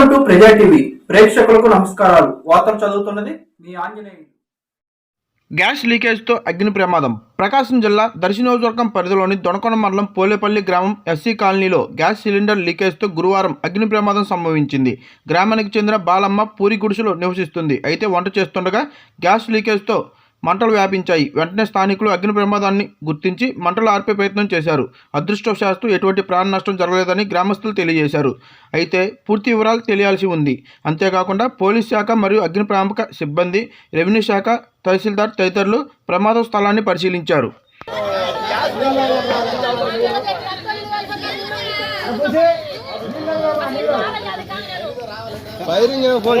Welcome to ప్రజా TV ప్రేక్షకులకు నమస్కారాలు. వార్తలు చదువుతున్నది మీ ఆంజనేయులు. గ్యాస్ లీకేజ్తో అగ్ని ప్రమాదం. ప్రకాశం జిల్లా దర్శి నియోజకవర్గం పరిధిలోని దొనకొండ మండలం పోలేపల్లి గ్రామం ఎస్సీ కాలనీలో గ్యాస్ సిలిండర్ లీకేజ్తో గురువారం అగ్ని ప్రమాదం సంభవించింది. గ్రామానికి చెందిన బాలమ్మ పూరి గుడిసెలో నివసిస్తుంది. అయితే వంట చేస్తుండగా గ్యాస్ లీకేజ్తో మంటలు వ్యాపించాయి. వెంటనే స్థానికులు అగ్ని ప్రమాదాన్ని గుర్తించి మంటలు ఆర్పే ప్రయత్నం చేశారు. అదృష్టవశాత్తు ఎటువంటి ప్రాణ నష్టం జరగలేదని గ్రామస్తులు తెలియజేశారు. అయితే పూర్తి వివరాలు తెలియాల్సి ఉంది. అంతేకాకుండా పోలీస్ శాఖ మరియు అగ్నిప్రామక సిబ్బంది రెవెన్యూ శాఖ తహసీల్దార్ తదితరులు ప్రమాద స్థలాన్ని పరిశీలించారు. Firing phone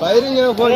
firing phone